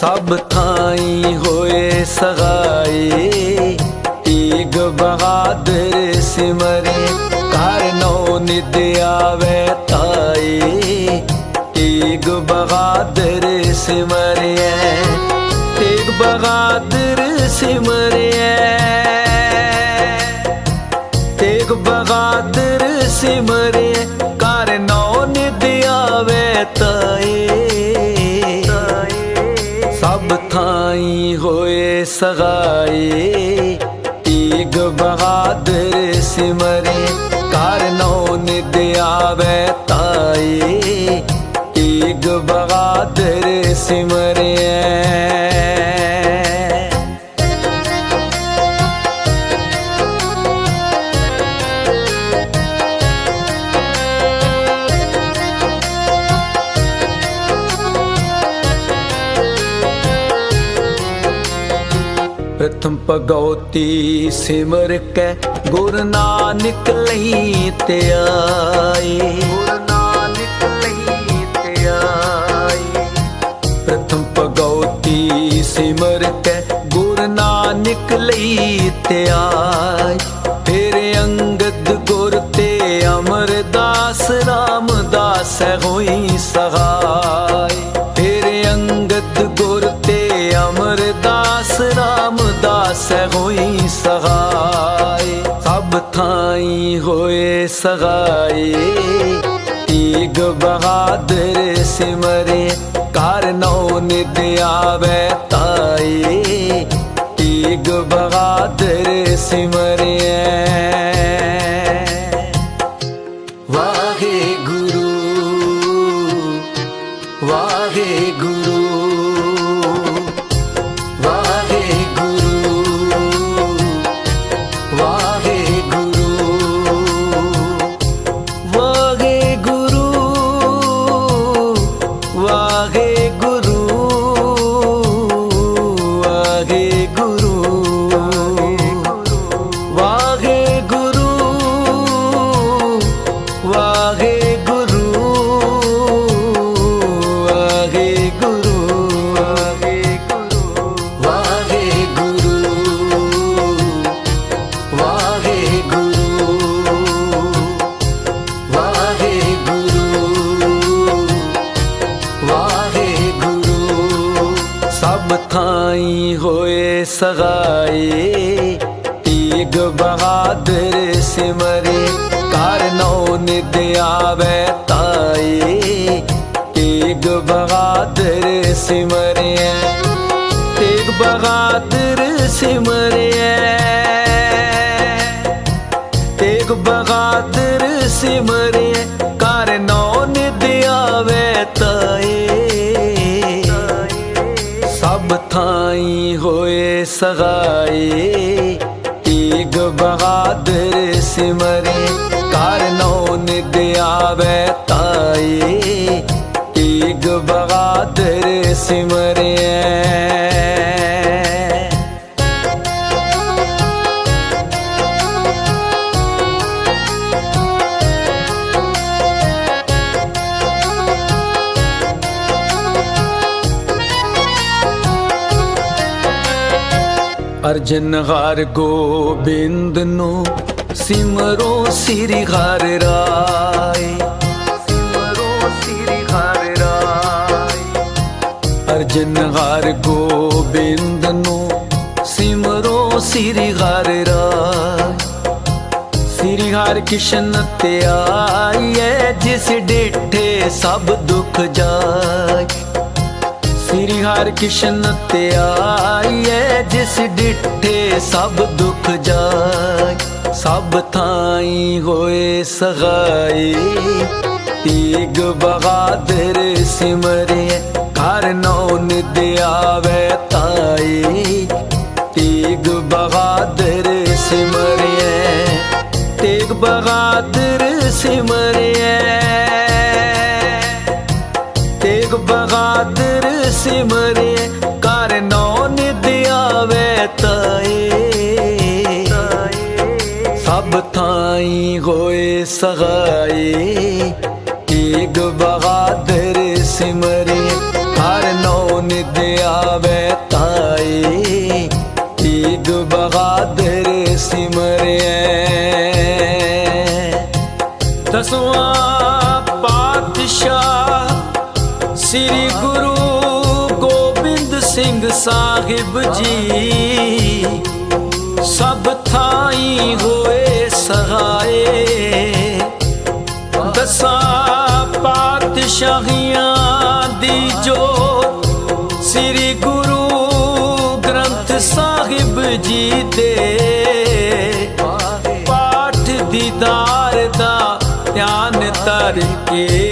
ਸਭ ਥਾਈ ਹੋਏ ਸਗਾਈ। ਤੀਗ ਬਹਾਦਰ ਸਿਮਰੇ, ਘਰ ਨੋ ਨਿਦ ਆਵੇ ਤਾਈ ਤੀਗ ਬਹਾਦਰ ਸਿਮਰਿਐ ਤੀਗ ਬਹਾਦਰ ਸਿਮਰਿਐ ਸਭ ਹੋਏ ਸਗਾਈ ਤੀਗ ਬਹਾਦਰ ਸਿਮਰੇ ਕਰ ਨੌ ਨਿਦ ਆਵੇ ਤਾਏ ਤੀਗ ਬਹਾਦਰ ਸਿਮਰੇ ਪ੍ਰਥਮ ਭਗਉਤੀ ਸਿਮਰ ਕੇ ਗੁਰ ਨਾਨਕ ਲਈ ਤੇ ਆਏ ਗੁਰ ਨਾਨਕ ਲਈ ਤੇ ਆਏ ਪ੍ਰਥਮ ਭਗਉਤੀ ਸਿਮਰ ਕੇ ਗੁਰ ਨਾਨਕ ਲਈ ਤੇ ਆਏ ਸਗਾਏ ਸਭ ਥਾਈ ਹੋਏ ਸਗਾਈ ਤੀਗ ਬਹਾਦਰ ਸਿਮਰੇ ਕਰਨੋ ਨਿਤ ਆਵੇ ਤਾਏ ਤੀਗ ਬਹਾਦਰ ਸਿਮਰੇ ਗੁਰੂ ਆਹੇ ਗੁਰੂ ਆਹੇ ਗੁਰੂ, ਵਾਹੇ ਗੁਰੂ ਵਾਹੇ ਗੁਰੂ ਵਾਹੇ ਗੁਰੂ ਵਾਹੇ ਗੁਰੂ। ਸਭ ਥਾਈ ਹੋਏ ਸਗਾਏ ਤੀਗ ਬਹਾਦਰ ਸਿਮਰੇ। ਨੌ ਨਿਦ ਆਵੇ ਤਾਈ ਤੀਗ ਬਹਾਦਰ ਸਿਮਰਿਐ। ਤੀਗ ਬਹਾਦਰ ਸਿਮਰਿਐ। ਤੇਗ ਬਗਾਦਰ ਸਿਮਰੇ ਕਰ ਨੌ ਨਿਦ ਆਵੇ ਤਾਈ। ਸਭ ਥਾਈ ਹੋਏ ਸਗਾਈ ਤੀਗ ਬਹਾਦਰ ਸਿਮਰੇ ਅਰਜਨ ਹਰ ਗੋਬਿੰਦ ਨੂੰ ਸਿਮਰੋ ਸ੍ਰੀ ਹਰ ਰਾਏ। ਸਿਮਰੋ ਸ੍ਰੀ ਹਰ ਰਾਏ। ਅਰਜਨ ਹਰ ਗੋਬਿੰਦ ਨੂੰ ਸਿਮਰੋ ਸ੍ਰੀ ਹਰਿ ਰਾਏ। ਸ੍ਰੀ ਹਰ ਕ੍ਰਿਸ਼ਨ ਤੇ ਆਈਏ ਜਿਸ ਡਿਠੇ ਸਭ ਦੁੱਖ ਜਾਏ। ਸ੍ਰੀ ਹਰ ਕ੍ਰਿਸ਼ਨ ਤੇ ਆਈਏ ਜਿਸ ਡਿਠੇ, ਸਭ ਦੁੱਖ ਜਾਏ ਸਭ ਥਾਈ ਹੋਏ ਸਗਾਈ ਤੀਗ ਬਹਾਦਰ ਸਿਮਰੇ, ਘਰ ਨੌ ਨਿਦ ਸਭ ਥਾਈ ਹੋਏ ਸਗਾਈ ਤੇਗ ਬਹਾਦਰ ਸਿਮਰੇ, ਹਰ ਨੌ ਨਿਦਿਆ ਆਵੇ ਤਾਈ ਤੀਗ ਬਹਾਦਰ ਸਿਮਰਿਐ ਦਸਵਾਂ ਪਾਤਸ਼ਾਹ ਸ੍ਰੀ ਗੁਰੂ ਗੋਬਿੰਦ ਸਿੰਘ ਸਾਹਿਬ ਜੀ, ਸਭ ਥਾਈ ਹੋਏ ਪਾਤਸ਼ਾਹੀਆਂ ਦੀ ਜੋਤ ਸ੍ਰੀ ਗੁਰੂ ਗ੍ਰੰਥ ਸਾਹਿਬ ਜੀ ਦੇ ਪਾਠ ਦੀਦਾਰ ਦਾ ਧਿਆਨ ਧਰ ਕੇ